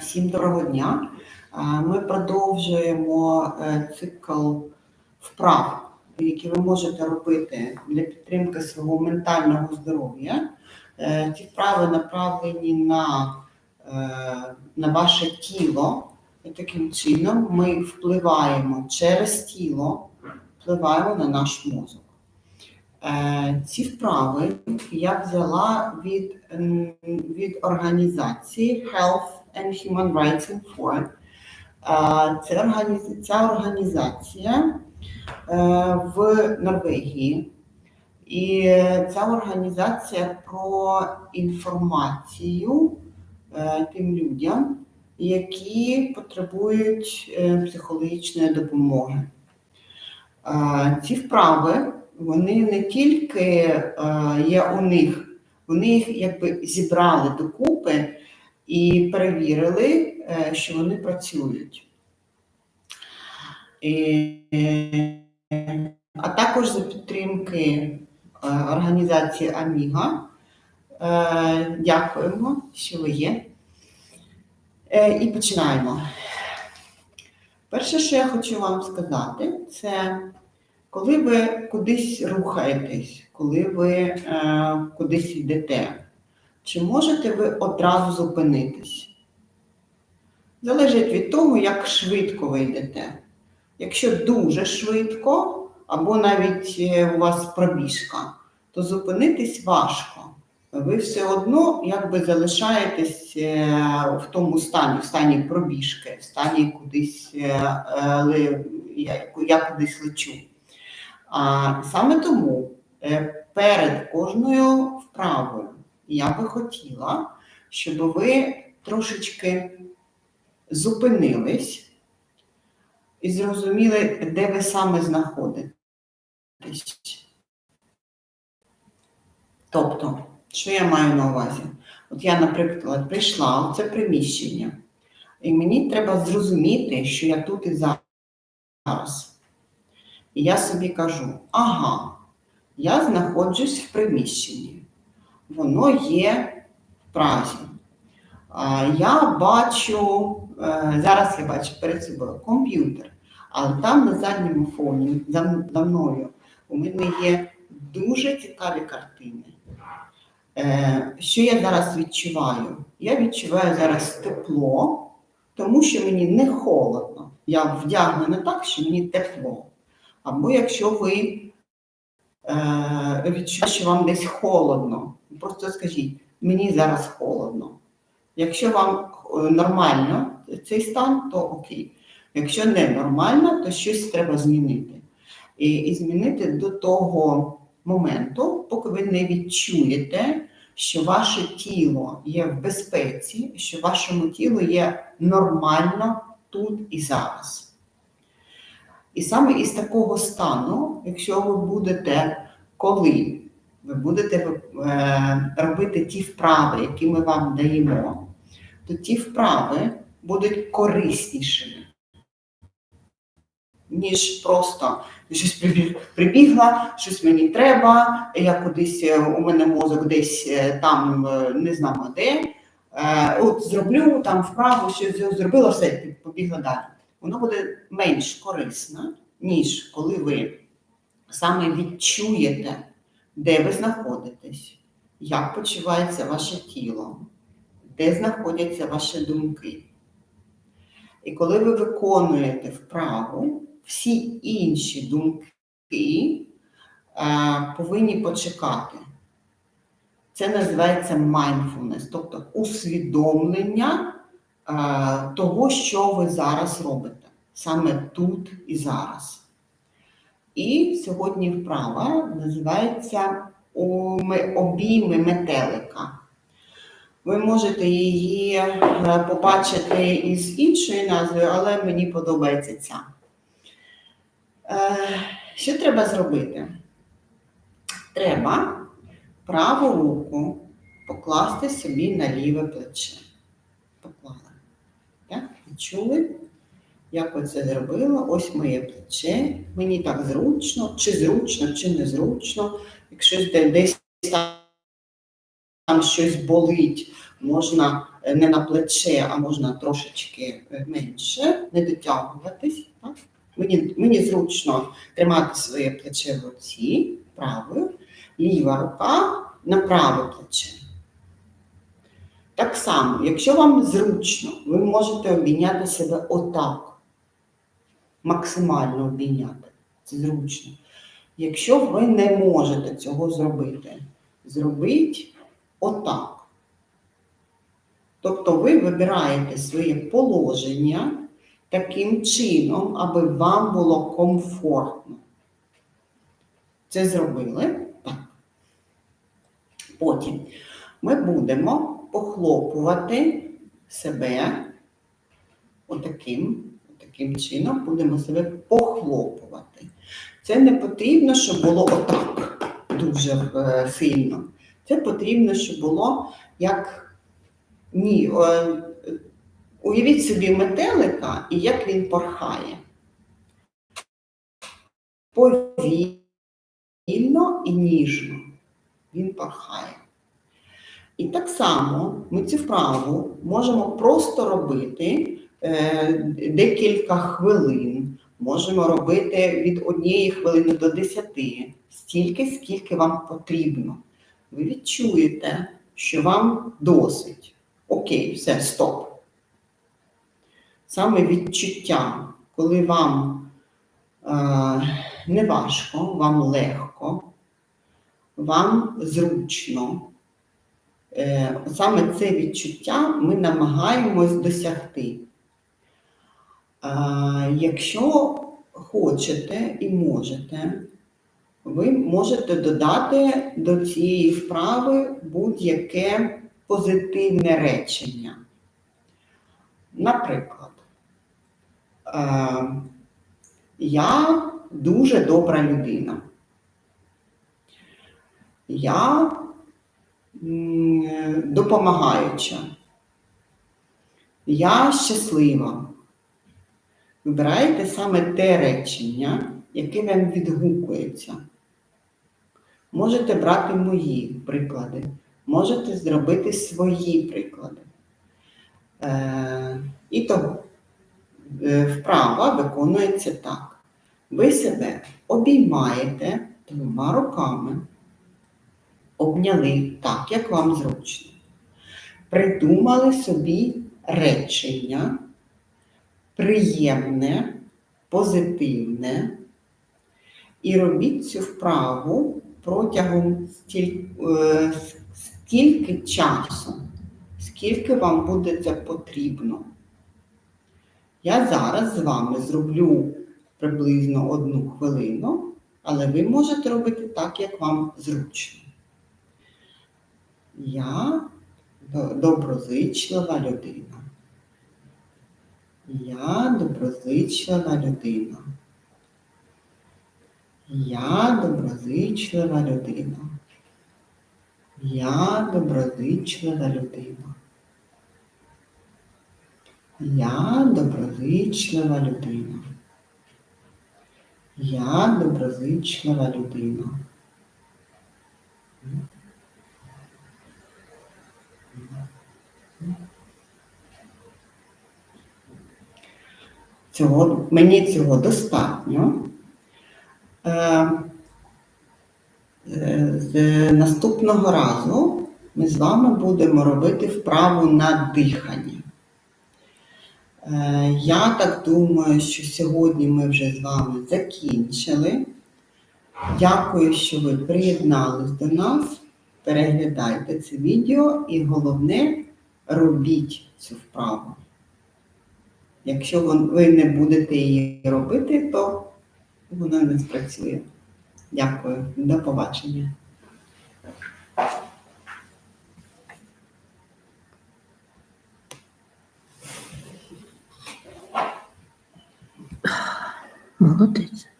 Всім доброго дня. Ми продовжуємо е, цикл вправ, які ви можете робити для підтримки свого ментального здоров'я. Е, Ці вправи направлені на, е, на ваше тіло. І таким чином ми впливаємо через тіло, впливаємо на наш мозок. Ці вправи я взяла від, від організації Health and Human Rights Informed. Е, Це ця організація е, в Норвегії. І ця організація про інформацію е, тим людям, які потребують е, психологічної допомоги. Ці вправи вони не тільки є у них, вони їх якби зібрали докупи і перевірили, е, що вони працюють. Е, а також за підтримки е, організації Аміга. Дякуємо, що ви є. І починаємо. Перше, що я хочу вам сказати, це коли ви кудись рухаєтесь, коли ви кудись йдете, чи можете ви одразу зупинитись? Залежить від того, як швидко ви йдете. Якщо дуже швидко, або навіть е, у вас пробіжка, то зупинитись важко. Ви все одно якби залишаєтесь е, в тому стані, в стані пробіжки, в стані кудись е, я, кудись лечу. А саме тому перед кожною вправою я би хотіла, щоб ви трошечки зупинились і зрозуміли, де ви саме знаходитесь. Тобто, що я маю на увазі? От я, наприклад, прийшла в це приміщення, і мені треба зрозуміти, що я тут і зараз. І я собі кажу: ага, я знаходжусь в приміщенні, воно є в Празі. Я бачу, е, зараз я бачу перед собою комп'ютер, але там на задньому фоні за мною у мене є дуже цікаві картини. Е, Що я зараз відчуваю? Я відчуваю зараз тепло, тому що мені не холодно. Я вдягнена так, що мені тепло. Або якщо ви е, відчуєте, що вам десь холодно, просто скажіть, мені зараз холодно. Якщо вам е, нормально цей стан, то окей. Якщо не нормально, то щось треба змінити. І, і змінити до того моменту, поки ви не відчуєте, що ваше тіло є в безпеці, що вашому тілу є нормально тут і зараз. І саме із такого стану, якщо ви будете, коли ви будете е, робити ті вправи, які ми вам даємо, то ті вправи будуть кориснішими, ніж просто щось прибіг- прибігла, щось мені треба, я кудись, е, у мене мозок десь е, там, не знамо де. От зроблю там вправу, що зробила, все, побігла далі. Воно буде менш корисно, ніж коли ви саме відчуєте, де ви знаходитесь, як почувається ваше тіло, де знаходяться ваші думки. І коли ви виконуєте вправу, всі інші думки е, повинні почекати. Це називається mindfulness, тобто усвідомлення е, того, що ви зараз робите, саме тут і зараз. І сьогодні вправа називається обійми метелика. Ви можете її е, побачити із іншою назвою, але мені подобається ця. Е, Що треба зробити? Треба праву руку покласти собі на ліве плече. Поклали. Так? Відчули? Як оце зробила? Ось моє плече. Мені так зручно, чи зручно, чи незручно. Якщо десь там щось болить, можна е, не на плече, а можна трошечки е, менше, не дотягуватись. Так? Мені, мені зручно тримати своє плече в руці правою, ліва рука на праве плече. Так само, якщо вам зручно, ви можете обійняти себе отак. Максимально обійняти. Це зручно. Якщо ви не можете цього зробити, зробіть отак. Тобто ви вибираєте своє положення таким чином, аби вам було комфортно. Це зробили? Так. Потім ми будемо похлопувати себе отаким, отаким чином, будемо себе похлопувати. Це не потрібно, щоб було отак дуже е, сильно. Це потрібно, щоб було як ні. е, Уявіть собі метелика і як він порхає. Повільно і ніжно він порхає. І так само ми цю вправу можемо просто робити декілька хвилин. Можемо робити від однієї хвилини до десяти, стільки, скільки вам потрібно. Ви відчуєте, що вам досить. Окей, все, стоп. Саме відчуття, коли вам е, не важко, вам легко, вам зручно. Е, саме це відчуття ми намагаємось досягти. Якщо хочете і можете, ви можете додати до цієї вправи будь-яке позитивне речення. Наприклад, я дуже добра людина. Я допомагаюча. Я щаслива. Вибирайте саме те речення, яке вам відгукується. Можете брати мої приклади, можете зробити свої приклади. Е, і то е, вправа виконується так. Ви себе обіймаєте двома руками, обняли так, як вам зручно. Придумали собі речення приємне, позитивне, і робіть цю вправу протягом стіль- е, стільки часу, скільки вам буде це потрібно. Я зараз з вами зроблю приблизно одну хвилину, але ви можете робити так, як вам зручно. Я доброзичлива людина. Я доброзичлива людина. Я доброзичлива людина. Я доброзичлива людина. Я доброзичлива людина. Я доброзичлива людина. Цього, мені цього достатньо. Е, е, З наступного разу ми з вами будемо робити вправу на дихання. Е, Я так думаю, що сьогодні ми вже з вами закінчили. Дякую, що ви приєднались до нас. Переглядайте це відео і головне робіть цю вправу. Якщо ви не будете її робити, то вона не спрацює. Дякую, до побачення. Молодець.